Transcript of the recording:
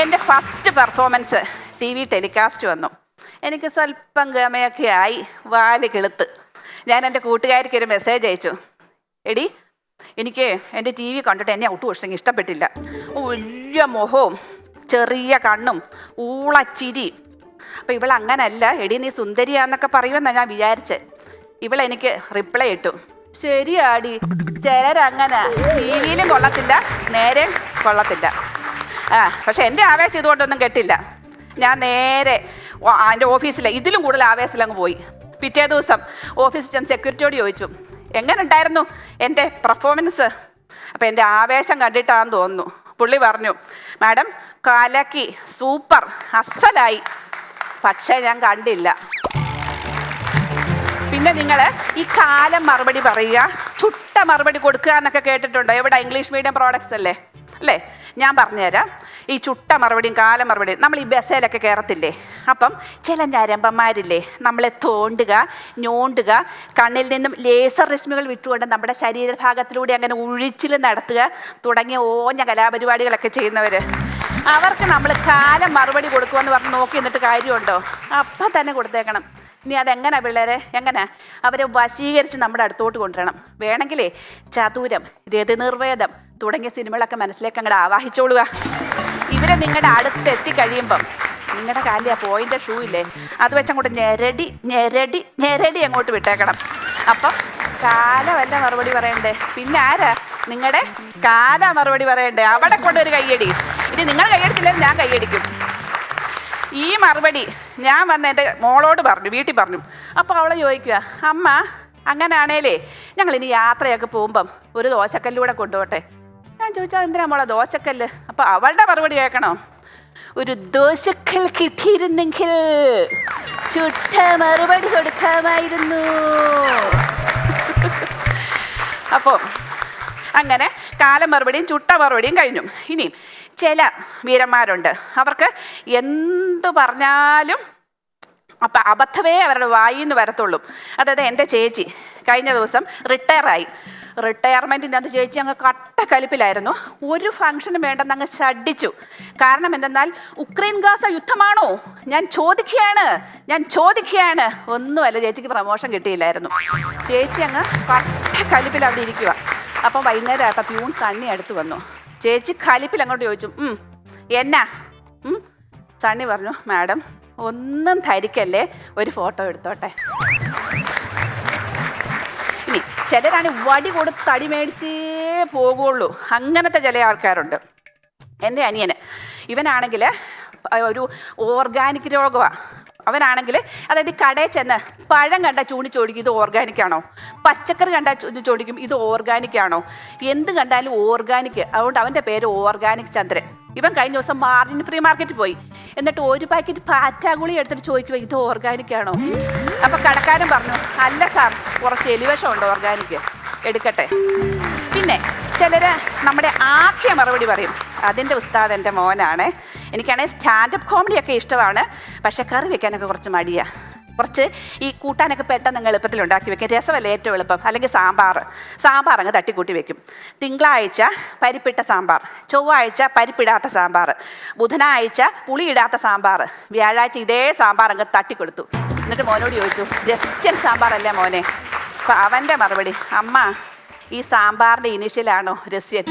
എന്റെ first performance T V telecast വന്നു. എനിക്ക് സ്വല്പം ഗമയൊക്കെ ആയി വാൽ കിളുത്ത്. ഞാൻ എന്റെ കൂട്ടുകാരിക്ക് ഒരു മെസ്സേജ് അയച്ചു. എടി എനിക്ക് എന്റെ ടി വി കണ്ടിട്ട് എന്നെ ഒട്ടും ഇഷ്ടം ഇഷ്ടപ്പെട്ടില്ല. വലിയ മുഖവും ചെറിയ കണ്ണും ഊളച്ചിരി അപ്പം ഇവൾ അങ്ങനല്ല എടി നീ സുന്ദരിയാന്നൊക്കെ പറയുമെന്നാണ് ഞാൻ വിചാരിച്ചത് ഇവളെനിക്ക് റിപ്ലൈ ഇട്ടു. ശരിയാടി ചിലരങ്ങനെ ടി വിയിലും കൊള്ളത്തില്ല നേരെ കൊള്ളത്തില്ല. ആ പക്ഷെ എന്റെ ആവേശം ഇതുകൊണ്ടൊന്നും കെട്ടില്ല. ഞാൻ നേരെ എന്റെ ഓഫീസിലെ ഇതിലും കൂടുതൽ ആവേശത്തിൽ അങ്ങ് പോയി. പിറ്റേ ദിവസം ഓഫീസിൽ ചെന്ന് സെക്യൂരിറ്റിയോട് ചോദിച്ചു എങ്ങനെ ഉണ്ടായിരുന്നു എന്റെ പെർഫോമൻസ് അപ്പോൾ എന്റെ ആവേശം കണ്ടിട്ടാന്ന് തോന്നുന്നു. പുള്ളി പറഞ്ഞു മാഡം കലക്കി സൂപ്പർ അസലായി. പക്ഷേ ഞാൻ കണ്ടില്ല. പിന്നെ നിങ്ങൾ ഈ കാലം മറുപടി പറയുക ചുട്ട മറുപടി കൊടുക്കുക എന്നൊക്കെ കേട്ടിട്ടുണ്ടോ? എവിടെ? ഇംഗ്ലീഷ് മീഡിയം പ്രോഡക്ട്സ് അല്ലേ? അല്ലേ? ഞാൻ പറഞ്ഞുതരാം. ഈ ചുട്ട മറുപടിയും കാല മറുപടിയും നമ്മൾ ഈ ബസേലൊക്കെ കയറത്തില്ലേ അപ്പം ചില ഞരമ്പന്മാരില്ലേ നമ്മളെ തോണ്ടുക ഞോണ്ടുക കണ്ണിൽ നിന്നും ലേസർ രശ്മികൾ വിട്ടുകൊണ്ട് നമ്മുടെ ശരീരഭാഗത്തിലൂടെ അങ്ങനെ ഉഴിച്ചിൽ നടത്തുക തുടങ്ങിയ ഓഞ്ഞ കലാപരിപാടികളൊക്കെ ചെയ്യുന്നവർ അവർക്ക് നമ്മൾ കാലം മറുപടി കൊടുക്കുമെന്ന് പറഞ്ഞ് നോക്കി നിന്നിട്ട് കാര്യമുണ്ടോ? അപ്പം തന്നെ കൊടുത്തേക്കണം. ഇനി അതെങ്ങനെ പിള്ളേരെ? എങ്ങനെ? അവരെ വശീകരിച്ച് നമ്മുടെ അടുത്തോട്ട് കൊണ്ടുവരണം. വേണമെങ്കിലേ ചതുരം രതിനിർവേദം തുടങ്ങിയ സിനിമകളൊക്കെ മനസ്സിലേക്ക് അങ്ങോട്ട് ആവാഹിച്ചോളുക. ഇവരെ നിങ്ങളുടെ അടുത്ത് എത്തിക്കഴിയുമ്പം നിങ്ങളുടെ കാലിൽ ആ പോയിന്റ് ഷൂ ഇല്ലേ? അത് വെച്ചങ്ങോട്ട് ഞെരടി ഞെരടി ഞെരടി അങ്ങോട്ട് വിട്ടേക്കണം. അപ്പം കാലമല്ല മറുപടി പറയണ്ടേ? പിന്നെ ആരാ? നിങ്ങളുടെ കാല മറുപടി പറയണ്ടേ? അവിടെ കൊണ്ടൊരു കൈയടി ഇനി നിങ്ങൾ കൈയടിച്ചില്ലെങ്കിൽ ഞാൻ കൈയടിക്കും. ഈ മറുപടി ഞാൻ വന്ന് എന്റെ മോളോട് പറഞ്ഞു വീട്ടിൽ പറഞ്ഞു. അപ്പോൾ അവളെ ചോദിക്കുക അമ്മ അങ്ങനാണേലേ ഞങ്ങൾ ഇനി യാത്രയൊക്കെ പോകുമ്പം ഒരു ദോശക്കല്ലൂടെ കൊണ്ടുപോട്ടെ? ഞാൻ ചോദിച്ചാൽ എന്തിനാ മോളെ ദോശക്കല്ല്? അപ്പോൾ അവളുടെ മറുപടി കേൾക്കണോ? ഒരു ദോശക്കൽ കിട്ടിയിരുന്നെങ്കിൽ ചുട്ട മറുപടി കൊടുക്കാമായിരുന്നു. അപ്പോൾ അങ്ങനെ കാല മറുപടിയും ചുട്ട മറുപടിയും കഴിഞ്ഞു. ഇനിയും ചില വീരന്മാരുണ്ട്. അവർക്ക് എന്തു പറഞ്ഞാലും അപ്പം അബദ്ധമേ അവരുടെ വായിൽ നിന്ന് വരത്തുള്ളൂ. അതായത് എന്റെ ചേച്ചി കഴിഞ്ഞ ദിവസം റിട്ടയറായി. റിട്ടയർമെന്റിന്റെ അത് ചേച്ചി അങ്ങ് കട്ടക്കലിപ്പിലായിരുന്നു. ഒരു ഫംഗ്ഷനും വേണ്ടെന്ന് അങ്ങ് ഷഡിച്ചു കാരണം എന്തെന്നാൽ ഉക്രൈൻ ഗാസ യുദ്ധമാണോ? ഞാൻ ചോദിക്കുകയാണ്. ഞാൻ ചോദിക്കുകയാണ്. ഒന്നുമല്ല ചേച്ചിക്ക് പ്രമോഷൻ കിട്ടിയില്ലായിരുന്നു. ചേച്ചി അങ്ങ് കട്ടക്കലിപ്പിൽ അവിടെ ഇരിക്കുക അപ്പം വൈകുന്നേരം ആയപ്പോൾ പ്യൂൺ സണ്ണി അടുത്ത് വന്നു. ചേച്ചി കലിപ്പിൽ അങ്ങോട്ട് ചോദിച്ചു "ഉം, എന്നാ? ഉം?" സണ്ണി പറഞ്ഞു മാഡം ഒന്നും ധരിക്കല്ലേ ഒരു ഫോട്ടോ എടുത്തോട്ടെ. ഇനി ചിലരാണ് വടി കൊടുത്ത് തടി മേടിച്ചേ പോകുള്ളൂ. അങ്ങനത്തെ ചില ആൾക്കാരുണ്ട്. എന്റെ അനിയന് ഇവനാണെങ്കിൽ ഒരു ഓർഗാനിക് രോഗമാണ് അവനാണെങ്കിൽ അതായത് കടയിൽ ചെന്ന് പഴം കണ്ട ചൂണ്ടിച്ചോടിക്കും ഇത് ഓർഗാനിക് ആണോ? പച്ചക്കറി കണ്ടാൽ ചോദിക്കും ഇത് ഓർഗാനിക് ആണോ? എന്ത് കണ്ടാലും ഓർഗാനിക് അതുകൊണ്ട് അവന്റെ പേര് ഓർഗാനിക് ചന്ദ്രൻ. ഇവൻ കഴിഞ്ഞ ദിവസം മാർജിൻ ഫ്രീ മാർക്കറ്റിൽ പോയി. എന്നിട്ട് ഒരു പാക്കറ്റ് പാറ്റാഗുളി എടുത്തിട്ട് ചോദിക്കുക ഇത് ഓർഗാനിക് ആണോ? അപ്പം കടക്കാരൻ പറഞ്ഞു അല്ല സാർ കുറച്ച് എലിവേഷം ഉണ്ട് ഓർഗാനിക് എടുക്കട്ടെ. പിന്നെ ചിലർ നമ്മുടെ ആഖ്യ മറുപടി പറയും അതിന്റെ ഉസ്താദ് എന്റെ മോനാണ്. എനിക്കാണെങ്കിൽ സ്റ്റാൻഡപ്പ് കോമഡിയൊക്കെ ഇഷ്ടമാണ് പക്ഷേ കറി വെക്കാനൊക്കെ കുറച്ച് മടിയാണ് കുറച്ച് ഈ കൂട്ടാനൊക്കെ പെട്ടെന്ന് നിങ്ങൾ എളുപ്പത്തിൽ ഉണ്ടാക്കി വെക്കും. രസമല്ല ഏറ്റവും എളുപ്പം. അല്ലെങ്കിൽ സാമ്പാർ. സാമ്പാർ അങ്ങ് തട്ടിക്കൂട്ടി വെക്കും. തിങ്കളാഴ്ച പരിപ്പിട്ട സാമ്പാർ. ചൊവ്വാഴ്ച പരിപ്പിടാത്ത സാമ്പാർ. ബുധനാഴ്ച പുളിയിടാത്ത സാമ്പാർ. വ്യാഴാഴ്ച ഇതേ സാമ്പാർ അങ്ങ് തട്ടിക്കൊടുത്തു. എന്നിട്ട് മോനോട് ചോദിച്ചു രസ്യൻ സാമ്പാറല്ലേ മോനെ? അപ്പം അവന്റെ മറുപടി അമ്മ ഈ സാമ്പാറിന്റെ ഇനിഷ്യലാണോ രസ്യൻ